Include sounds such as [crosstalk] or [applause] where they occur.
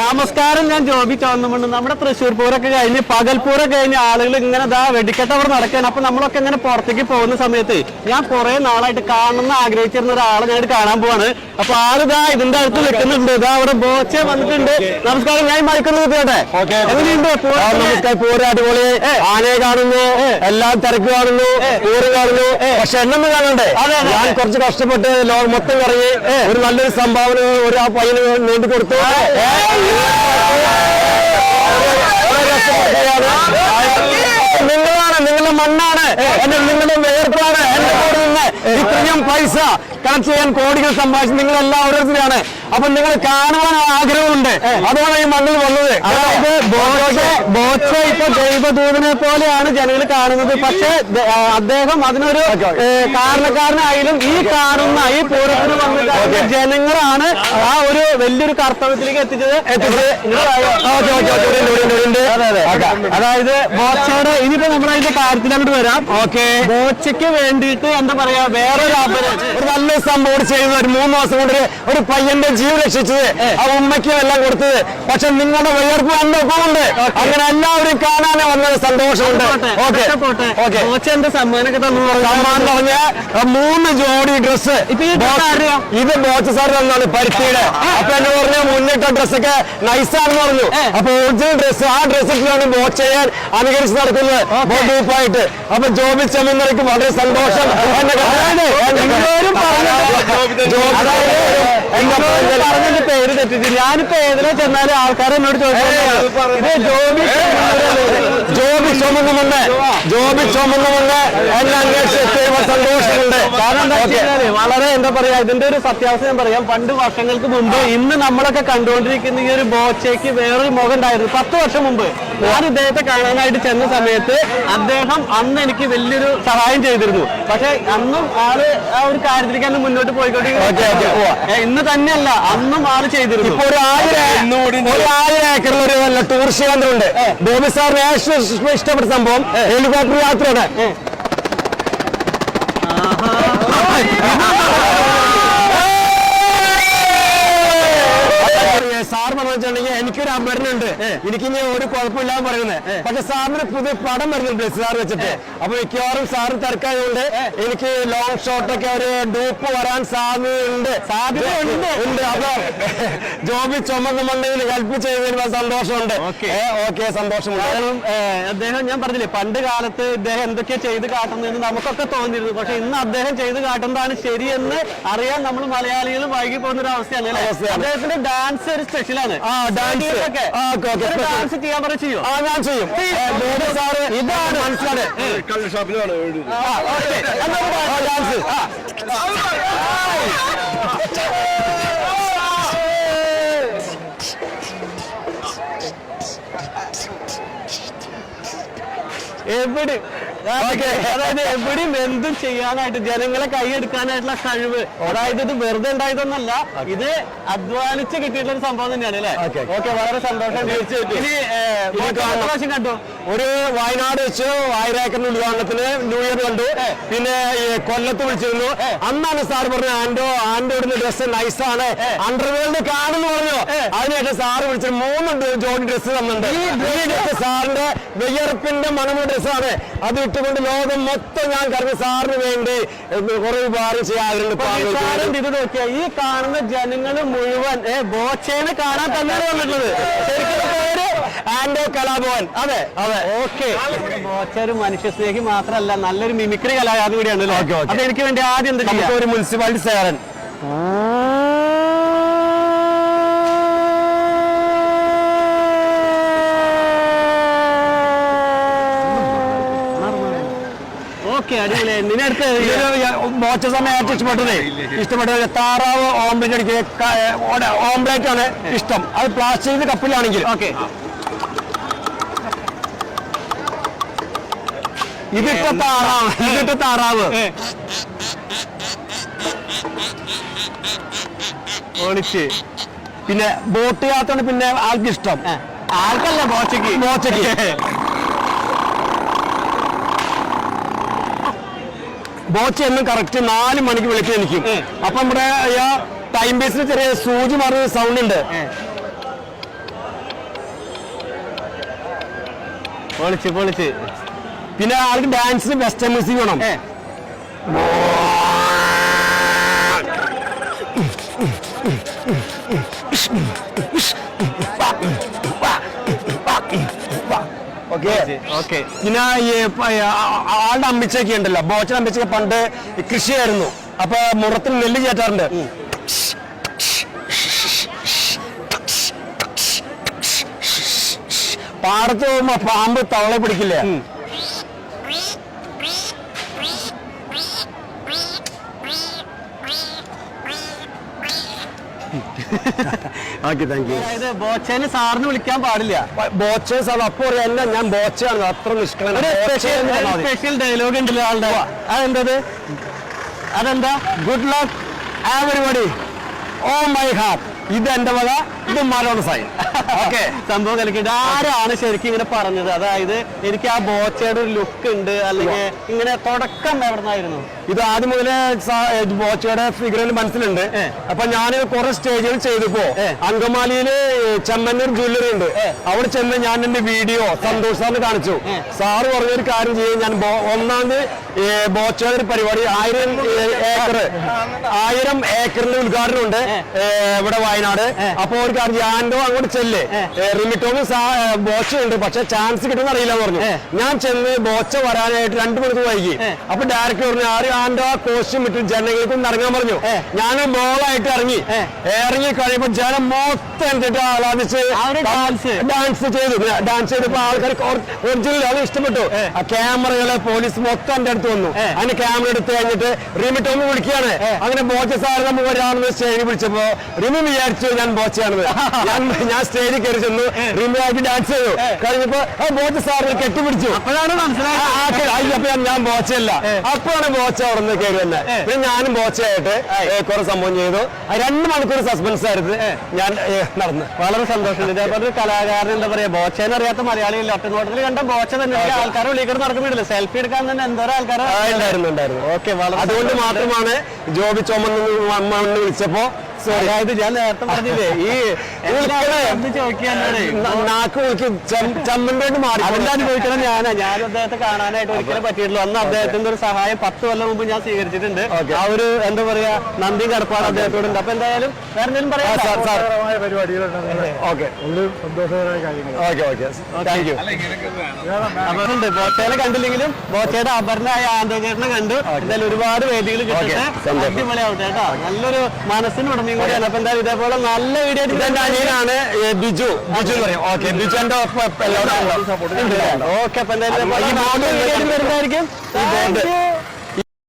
നമസ്കാരം ഞാൻ ജോബി ചോന്നുമുണ്ട് നമ്മുടെ തൃശ്ശൂർ പൂരൊക്കെ കഴിഞ്ഞ് പകൽപൂരൊക്കെ കഴിഞ്ഞ് ആളുകൾ ഇങ്ങനെ ഇതാ വെടിക്കെട്ട് അവിടെ നടക്കുകയാണ്. അപ്പൊ നമ്മളൊക്കെ ഇങ്ങനെ പുറത്തേക്ക് പോകുന്ന സമയത്ത് ഞാൻ കുറെ നാളായിട്ട് കാണണമെന്ന് ആഗ്രഹിച്ചിരുന്ന ഒരാളെ ഞാൻ കാണാൻ പോവാണ്. അപ്പൊ ആൾ ഇതിന്റെ അടുത്ത് നിൽക്കുന്നുണ്ട്. ഇതാ അവിടെ ബോച്ച വന്നിട്ടുണ്ട്. നമസ്കാരം ഞാൻ മയക്കുന്നത് എങ്ങനെയുണ്ട്? പൂരം അടിപൊളി. ആനയെ കാണുന്നു. എല്ലാം തിരക്ക് കാണുന്നു. പൂര് കാണുന്നു. പക്ഷെ എണ്ണൊന്നും കാണണ്ടേ. ഞാൻ കുറച്ച് കഷ്ടപ്പെട്ട് ലോകം മൊത്തം കറങ്ങി ഒരു നല്ലൊരു സംഭാവന ഒരു ആ പയ്യന് നീണ്ടു കൊടുത്തു. നിങ്ങളാണ് നിങ്ങളുടെ മണ്ണാണ്. എന്റെ നിങ്ങളുടെ വേർപ്പാണ് എന്റെ കൂടെ നിന്ന് ഇത്രയും പൈസ കളക്ട് ചെയ്യാൻ കോടികൾ സമ്പാദിച്ച് നിങ്ങൾ എല്ലാ ഓരോരുത്തരാണ് അപ്പൊ നിങ്ങൾ കാണുവാൻ ആഗ്രഹമുണ്ട്. അതുകൊണ്ട് ഈ മണ്ണിൽ വന്നത്. അതായത് ബോച്ച ഇപ്പൊ ദൈവദൂതനെ പോലെയാണ് ജനങ്ങൾ കാണുന്നത്. പക്ഷേ അദ്ദേഹം അതിനൊരു കാരണക്കാരനായാലും ഈ കാണുന്ന ഈ പൂരത്തിന് വന്നിട്ട് ജനങ്ങളാണ് ആ ഒരു വലിയൊരു കർത്തവ്യത്തിലേക്ക് എത്തിച്ചത്. അതായത് ബോച്ചയുടെ ഇനിയിപ്പോ നമ്മളതിന്റെ അതിന്റെ കാര്യത്തിൽ വരാം. ഓക്കെ. ബോച്ചയ്ക്ക് വേണ്ടിയിട്ട് എന്താ പറയാ വേറൊരു ഒരു നല്ല സംഭവം ബോർഡ് ചെയ്തത് ഒരു മൂന്ന് മാസം കൊണ്ട് ഒരു- പയ്യന്റെ ജീവൻ രക്ഷിച്ചത് ആ ഉമ്മയ്ക്കും എല്ലാം കൊടുത്തത്. പക്ഷെ നിങ്ങളുടെ വിയർപ്പ് എന്റെ ഒപ്പമുണ്ട് അങ്ങനെ എല്ലാവരും കാണാനേ വന്നത് സന്തോഷമുണ്ട്. ഓക്കെ. ഓക്കെ. സമ്മാനം പറഞ്ഞ മൂന്ന് ജോഡി ഡ്രസ്? ഇത് ബോച്ച് സാർ തന്നാണ് പരുത്തിയുടെ അപ്പൊ എന്നെ പറഞ്ഞ മുന്നിട്ട ഡ്രസ്സൊക്കെ നൈസാണെന്ന് പറഞ്ഞു. അപ്പൊ ഒറിജിനൽ ഡ്രസ് ആ ഡ്രസ്സിലാണ് ബോച്ച് ചെയ്യാൻ അനുകരിച്ച് നടക്കുന്നത് ഗ്രൂപ്പായിട്ട് അപ്പൊ ജോബി ചെമ്മന്നറിക്ക് വളരെ സന്തോഷം. എന്നെ പറഞ്ഞതിന്റെ പേര് തെറ്റിച്ച് ഞാനിപ്പോ ഏതിലെ ചെന്നാലും ആൾക്കാർ എന്നോട് ചോദിക്കുന്നത് ഇത് ജോബി ജോബി ചുമന്നുമുണ്ട് ജോബി ചുമന്നുമുണ്ട് എന്നെ അന്വേഷിച്ച് സന്തോഷമുണ്ട്. [laughs] കാരണം എന്താ. വെച്ചാൽ വളരെ എന്താ പറയാ ഇതിന്റെ ഒരു സത്യാവസ്ഥ ഞാൻ പറയാം. പണ്ട് വർഷങ്ങൾക്ക് മുമ്പ് ഇന്ന് നമ്മളൊക്കെ കണ്ടുകൊണ്ടിരിക്കുന്ന ഈ ഒരു ബോച്ചയ്ക്ക് വേറൊരു മുഖം ഉണ്ടായിരുന്നു. പത്ത് വർഷം മുമ്പ് ഞാൻ ഇദ്ദേഹത്തെ കാണാനായിട്ട് ചെന്ന സമയത്ത് അദ്ദേഹം അന്ന് എനിക്ക് വലിയൊരു സഹായം ചെയ്തിരുന്നു. പക്ഷെ അന്നും ആൾ ആ ഒരു കാര്യത്തിലേക്ക് അന്ന് മുന്നോട്ട്. പോയിക്കൊണ്ടിരിക്കുന്നു. ഇന്ന് തന്നെയല്ല അന്നും ആൾ ചെയ്തിരുന്നു. ഇപ്പൊ ഒരു ആയിരം ഒരു ആയിരം ഏക്കറിൽ ഒരു നല്ല ടൂറിസ്റ്റ് കേന്ദ്രമുണ്ട്. ബോബി സാറിന് ഏറ്റവും ഇഷ്ടപ്പെട്ട സംഭവം ഹെലികോപ്റ്റർ യാത്രയാണ്. സാർ വെച്ചിട്ടുണ്ടെങ്കിൽ എനിക്കൊരു അമരനുണ്ട് എനിക്ക് ഇനി ഒരു കുഴപ്പമില്ലാന്ന് പറയുന്നത് പക്ഷെ സാറിന് പുതിയ പടം വരുന്നുണ്ട് സാർ വെച്ചിട്ട്. അപ്പൊ മിക്കവാറും സാറ് തിരക്കായതുകൊണ്ട് എനിക്ക് ലോങ് ഷോട്ടൊക്കെ ഒരു ഡൂപ്പ് വരാൻ സാധ്യതയുണ്ട് സാധ്യതയുണ്ട് ഉണ്ട്. അപ്പൊ ജോബി ചുമന്നുണ്ടെങ്കിൽ ഹെൽപ്പ് ചെയ്തതിന് സന്തോഷമുണ്ട്. ഓക്കെ. സന്തോഷമുണ്ട്. കാരണം അദ്ദേഹം ഞാൻ പറഞ്ഞില്ലേ പണ്ട് കാലത്ത് ഇദ്ദേഹം എന്തൊക്കെ ചെയ്ത് കാട്ടുന്നതെന്ന് നമുക്കൊക്കെ തോന്നിയിരുന്നു. പക്ഷെ ഇന്ന് അദ്ദേഹം ചെയ്ത് കാട്ടുന്നതാണ് ശരിയെന്ന് അറിയാൻ നമ്മൾ മലയാളികൾ വൈകി പോകുന്ന ഒരു അവസ്ഥയാണ്. അദ്ദേഹത്തിന്റെ ഡാൻസ് ഒരു സ്പെഷ്യലാണ്. ഡാൻസ് ഒക്കെ. ആ ഞാൻ ചെയ്യും. സാറ് ഇതാണ്. മനസ്സിലാണ് കള്ള് ഷോപ്പിലാണ് എവിടെ? അതായത് എവിടെയും എന്തും ചെയ്യാനായിട്ട് ജനങ്ങളെ കൈയെടുക്കാനായിട്ടുള്ള കഴിവ്. അതായത് ഇത് വെറുതെ ഉണ്ടായതൊന്നല്ല ഇത് അധ്വാനിച്ച് കിട്ടിയിട്ടുള്ള ഒരു സംഭവം തന്നെയാണ് അല്ലേ. ഓക്കെ വളരെ സന്തോഷം. കാണാം. കണ്ടു? ഒരു വയനാട് വെച്ച് ആയിരേക്കറിന്റെ ഉദ്ഘാടനത്തിന് ന്യൂ ഇയർ കണ്ടു. പിന്നെ കൊല്ലത്ത് വിളിച്ചിരുന്നു. അന്നാണ് സാർ പറഞ്ഞു ആൻഡോ ആൻഡോയുടെ ഇടുന്ന ഡ്രസ് നൈസാണ് അണ്ടർവേൾഡ് കാണുന്നു പറഞ്ഞു. അതിനുശേഷം സാറ് വിളിച്ചിട്ട് മൂന്ന് ജോഡി ഡ്രസ്സ് തന്നുണ്ട് ഈ സാറിന്റെ വിയർപ്പിന്റെ മണമുള്ള ഡ്രസ്സാണ് അത് ഇട്ടുകൊണ്ട് ലോകം മൊത്തം ഞാൻ കറങ്ങി സാറിന് വേണ്ടി കുറെ ഉപകാരം ചെയ്യാറുണ്ട് ഇത് നോക്കിയാ ഈ കാണുന്ന ജനങ്ങൾ മുഴുവൻ ബോച്ചേനെ കാണാൻ തന്നെയാണ് വന്നിട്ടുള്ളത്. ആൻഡോ കലാഭവൻ. അതെ അതെ. ഓക്കെ. ബോച്ച ഒരു മനുഷ്യ സ്നേഹി മാത്രല്ല നല്ലൊരു മിമിക്രി കലാകാരൻ കൂടിയാണ്. അപ്പൊ എനിക്ക് വേണ്ടി ആദ്യം ഒരു മുനിസിപ്പാലിറ്റി സേവൻ ഓക്കെ അടിപൊളിയായി നിന്നെ അടുത്ത് മോച്ച സമയം ഏറ്റവും ഇഷ്ടപ്പെട്ടത്. ഇഷ്ടപ്പെട്ടത് താറാവ് ഓംപ്ലേറ്റ് അടിക്കുക ഓംപ്ലേറ്റ് ആണ് ഇഷ്ടം. അത് പ്ലാസ്റ്റിക് കപ്പിലാണെങ്കിൽ. ഓക്കെ. ഇതിട്ട താറാവ് ഇതിട്ട താറാവ്. ഒളിച്ച്. പിന്നെ ബോട്ട് യാത്രയാണ് പിന്നെ ആൾക്ക് ഇഷ്ടം. ആൾക്കല്ല ബോച്ചയ്ക്ക്. മോച്ചയ്ക്ക് [laughs] ബോച്ച എന്ന് കറക്റ്റ് നാല് മണിക്ക് വിളിച്ച് നിൽക്കും അപ്പൊ നമ്മുടെ ടൈം ബേസിൽ ചെറിയ സൂചി മാറുന്ന സൗണ്ട് ഉണ്ട് പൊളിച്ച് പൊളിച്ച് പിന്നെ ആൾക്ക് ഡാൻസ് വെസ്റ്റേൺ മ്യൂസിക് വേണം Bop. ഓക്കെ ഓക്കെ പിന്നെ ഈ ആളുടെ അമ്പിച്ചൊക്കെ ഉണ്ടല്ലോ. ബോച്ചൻ അമ്പിച്ചൊക്കെ പണ്ട് കൃഷിയായിരുന്നു. അപ്പൊ മുറത്തിൽ നെല്ല് ചേറ്റാറുണ്ട്. പാടത്ത് പോകുമ്പോ പാമ്പ് തവളെ പിടിക്കില്ലേ? [laughs] Okay thank you. അതായത് ബോച്ചേനെ സാറിന് വിളിക്കാൻ പാടില്ല. ബോച്ചേ സാർ അപ്പൊ "അല്ല, ഞാൻ ബോച്ചയാണ് അത്ര സ്പെഷ്യൽ ഡയലോഗ് ഉണ്ടല്ലോ ആളുടെ. അതെന്തത്? അതെന്താ? Good luck everybody oh my heart ഇത് എന്റെ വക. ഇത് മലോൺ സൈൻ. ഓക്കെ. സംഭവം കളിക്കട്ടെ ആരാണ് ശരിക്കും ഇങ്ങനെ പറഞ്ഞത്? അതായത് എനിക്ക് ആ ബോച്ചയുടെ ഒരു ലുക്ക് ഉണ്ട്. അല്ലെങ്കിൽ ഇങ്ങനെ തുടക്കം എവിടുന്നായിരുന്നു? ഇത് ആദ്യം മുതലേ ബോച്ചയുടെ ഫിഗറിൽ മനസ്സിലുണ്ട്. അപ്പൊ ഞാൻ കുറെ സ്റ്റേജുകൾ ചെയ്തപ്പോ. അങ്കമാലിയിൽ ചെമ്മന്നൂർ ജ്വല്ലറി ഉണ്ട്. അവിടെ ചെന്ന് ഞാൻ എന്റെ വീഡിയോ സന്തോഷ് സാറിന് കാണിച്ചു. സാറ് പറഞ്ഞൊരു കാര്യം ചെയ്യും. ഞാൻ ഒന്നാമത് ഒന്നാം തീയതി ബോച്ചയുടെ ഒരു പരിപാടി ആയിരം ഏക്കർ ആയിരം ഏക്കറിന്റെ ഉദ്ഘാടനം ഉണ്ട്. ഇവിടെ വയനാട്. അപ്പൊ ഒരു കാര്യം ചെയ്യ്, അങ്ങോട്ട് ചെല്ലേ? റിമിറ്റോമി ബോച്ച ഉണ്ട് പക്ഷെ ചാൻസ് കിട്ടുന്ന അറിയില്ല എന്ന് പറഞ്ഞു. ഞാൻ ചെന്ന് ബോച്ച വരാനായിട്ട് രണ്ടു മണിക്കൂർ വൈകി. അപ്പൊ ഡയറക്ടർ പറഞ്ഞു ആരും ആൻഡോ ആ കോസ്റ്റ്യൂം ഇട്ട് ജനങ്ങൾക്ക് ഇറങ്ങാൻ പറഞ്ഞു. ഞാൻ ബോളായിട്ട് ഇറങ്ങി. ഇറങ്ങി കഴിയുമ്പോ ജനം മൊത്തം എന്നിട്ട് ആഹ്ലാദിച്ച് ഡാൻസ്. ചെയ്തു. ഡാൻസ് ചെയ്തപ്പോ ആൾക്കാർക്ക് ഒറിജിനൽ അത് ഇഷ്ടപ്പെട്ടു. ആ ക്യാമറകളെ പോലീസ് മൊത്തം എന്റെ അടുത്ത് വന്നു. അതിന്റെ അതിന് ക്യാമറ എടുത്ത് കഴിഞ്ഞിട്ട് റിമിറ്റോമി വിളിക്കുകയാണ്. അങ്ങനെ ബോച്ച സാറിന് നമ്മൾ ഒരാളെന്ന് ശരി വിളിച്ചപ്പോ റിമി വിചാരിച്ചു ഞാൻ ബോച്ചയാണെന്ന് ഞാൻ ഞാൻ സ്റ്റേജിൽ കയറി ചെന്നു. റീമിയായിട്ട് ഡാൻസ് ചെയ്തു. കഴിഞ്ഞപ്പോ ആ ബോച്ച സാറിനെ കെട്ടിപ്പിടിച്ചു. അപ്പോഴാണ് മനസ്സിലായത്. ഞാൻ- ഞാൻ ബോച്ചയല്ല. അപ്പോഴാണ് ബോച്ച നിന്ന് കയറി വന്നെ. പിന്നെ ഞാനും ബോച്ചയായിട്ട് കുറെ സംഭവം ചെയ്തു. രണ്ട് മണിക്കൂർ സസ്പെൻസ് ആയിരുന്നു. ഞാൻ നടന്നു. വളരെ സന്തോഷം ഇതേപോലെ കലാകാരൻ എന്താ പറയാ ബോച്ചേനെ അറിയാത്ത മലയാളിയില്ല ഒറ്റനോട്ടത്തിൽ കണ്ട ബോച്ച തന്നെ. ആൾക്കാരെ വിളിക്കണം നടക്കുന്നില്ല സെൽഫി എടുക്കാൻ തന്നെ എന്തോരം ആൾക്കാരെ ഉണ്ടായിരുന്നു ഉണ്ടായിരുന്നു. ഓക്കെ അതുകൊണ്ട് മാത്രമാണ് ജോബി ചോമന്ന് വിളിച്ചപ്പോ അതായത് ഞാൻ നേരത്തെ പറഞ്ഞില്ലേ ഈ [laughs] നാക്ക് വിളിക്കും. ചമ്മന്റോട്ട് മാറി അതിന്റെ അനുഭവിക്കണം [laughs] ഞാനാ ഞാൻ അദ്ദേഹത്തെ കാണാനായിട്ട് ഒരിക്കലും പറ്റിയിട്ടുള്ളൂ. അന്ന് അദ്ദേഹത്തിന്റെ ഒരു സഹായം പത്ത് കൊല്ലം മുമ്പ് ഞാൻ സ്വീകരിച്ചിട്ടുണ്ട്. ആ ഒരു എന്താ പറയാ നന്ദി കടപ്പാട് അദ്ദേഹത്തോടുണ്ട്. അപ്പൊ എന്തായാലും വേറെ എന്തെങ്കിലും പറയാം സാർ സാർ. പരിപാടികളുണ്ട് okay okay. Okay. Thank you ഉണ്ട്. ബോച്ചേനെ കണ്ടില്ലെങ്കിലും ബോച്ചയുടെ അപർണായ ആന്തോചേട്ടനെ കണ്ടു. എന്തായാലും ഒരുപാട് വേദികൾ കിട്ടട്ടെ. അടിപൊളിയാവട്ടെ കേട്ടോ. നല്ലൊരു മനസ്സിന് ഉടമയും കൂടിയാണ് അപ്പൊ എന്തായാലും ഇതേപോലെ നല്ല വീഡിയോ എന്റെ അനിയനാണ്? ബിജു. ബിജു എന്ന് പറയും. ഓക്കെ ബിജു എന്റെ ഒപ്പം എല്ലാവരും ഓക്കെ അപ്പൊ എന്തായാലും വരുന്നതായിരിക്കും.